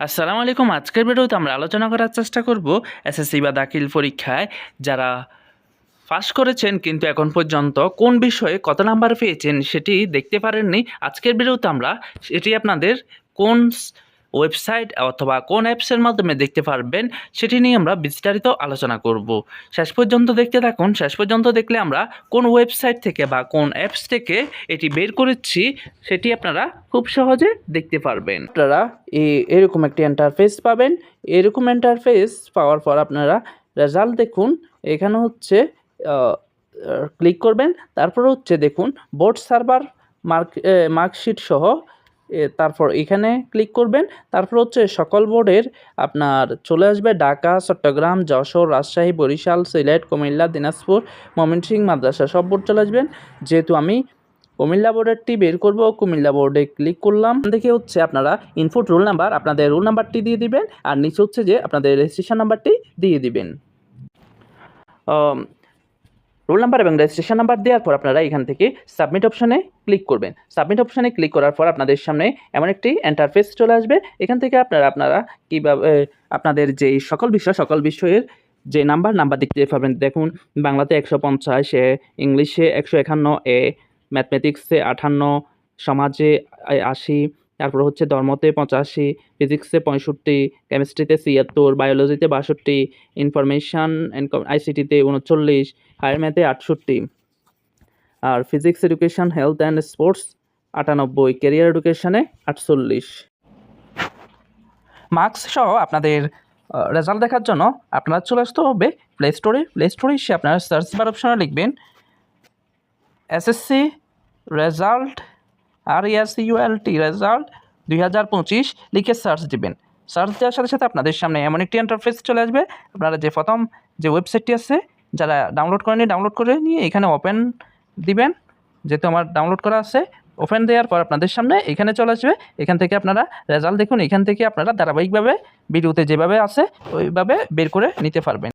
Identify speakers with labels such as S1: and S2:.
S1: আসসালামু আলাইকুম। আজকের ভিডিওতে আমরা আলোচনা করার চেষ্টা করব এসএসসি বা দাখিল পরীক্ষায় যারা পাস করেছেন কিন্তু এখন পর্যন্ত কোন বিষয়ে কত নাম্বার পেয়েছেন সেটি দেখতে পারেননি। আজকের ভিডিওতে আমরা, এটি আপনাদের কোন ওয়েবসাইট অথবা কোন অ্যাপসের মাধ্যমে দেখতে পারবেন, সেটি নিয়ে আমরা বিস্তারিত আলোচনা করব। শেষ পর্যন্ত দেখতে থাকুন। শেষ পর্যন্ত দেখলে আমরা কোন ওয়েবসাইট থেকে বা কোন অ্যাপস থেকে এটি বের করেছি, সেটি আপনারা খুব সহজে দেখতে পারবেন। আপনারা এরকম একটি ইন্টারফেস পাবেন। এরকম ইন্টারফেস পাওয়ার পর আপনারা রেজাল্ট দেখুন। এখানে হচ্ছে ক্লিক করবেন। তারপর হচ্ছে দেখুন বোর্ড সার্ভার মার্ক মার্কশিট সহ তারপর এখানে ক্লিক করবেন। তারপর হচ্ছে সকল বোর্ডের আপনার চলে আসবে ঢাকা, চট্টগ্রাম, যশোর, রাজশাহী, বরিশাল, সিলেট, কুমিল্লা, দিনাজপুর, ময়মনসিংহ, মাদ্রাসা, সব বোর্ড চলে আসবেন। যেহেতু আমি কুমিল্লা বোর্ডেরটি বের করব, কুমিল্লা বোর্ডে ক্লিক করলাম। দেখে হচ্ছে আপনারা ইনপুট রোল নাম্বার আপনাদের রোল নাম্বারটি দিয়ে দিবেন। আর নিচে হচ্ছে যে আপনাদের রেজিস্ট্রেশন নাম্বারটি দিয়ে দিবেন। রোল নাম্বার এবং রেজিস্ট্রেশন নাম্বার দেওয়ার পর আপনারা এখান থেকে সাবমিট অপশানে ক্লিক করবেন। সাবমিট অপশানে ক্লিক করার পর আপনাদের সামনে এমন একটি এন্টারফেস চলে আসবে। এখান থেকে আপনারা আপনারা কীভাবে আপনাদের যে সকল বিষয়, সকল বিষয়ের যে নাম্বার নাম্বার দেখতে পাবেন। দেখুন, বাংলাতে একশো পঞ্চাশ, এ, ইংলিশে একশো একান্ন, এ ম্যাথমেটিক্সে আটান্ন সমাজে আশি তারপর হচ্ছে ধর্মতে পঁচাশি, ফিজিক্সে পঁয়ষট্টি, কেমিস্ট্রিতে ছিয়াত্তর, বায়োলজিতে বাষট্টি, ইনফরমেশান অ্যান্ড আইসিটিতে উনচল্লিশ, হায়ার ম্যাথে আটষট্টি। আর physics education, health and sports আটানব্বই কেরিয়ার এডুকেশানে আটচল্লিশ। মার্কস সহ আপনাদের রেজাল্ট দেখার জন্য আপনারা চলে আসতে হবে প্লে স্টোরে প্লে স্টোরে এসে আপনারা সার্চ বার অপশনে লিখবেন, এসএসসি রেজাল্ট আর ইউএলটি রেজাল্ট দুই হাজার পঁচিশ লিখে সার্চ দিবেন। সার্চ দেওয়ার সাথে সাথে আপনাদের সামনে এমন একটি ইন্টারফেস চলে আসবে। আপনারা যে প্রথম যে ওয়েবসাইটটি আছে, যারা ডাউনলোড করে নিয়ে ডাউনলোড করে নিয়ে এখানে ওপেন দিবেন। যেহেতু আমার ডাউনলোড করা আছে ওপেন দেওয়ার পর আপনাদের সামনে এখানে চলে আসবে। এখান থেকে আপনারা রেজাল্ট দেখুন। এখান থেকে আপনারা ধারাবাহিকভাবে ভিডিওতে যেভাবে আছে, ওইভাবে বের করে নিতে পারবেন।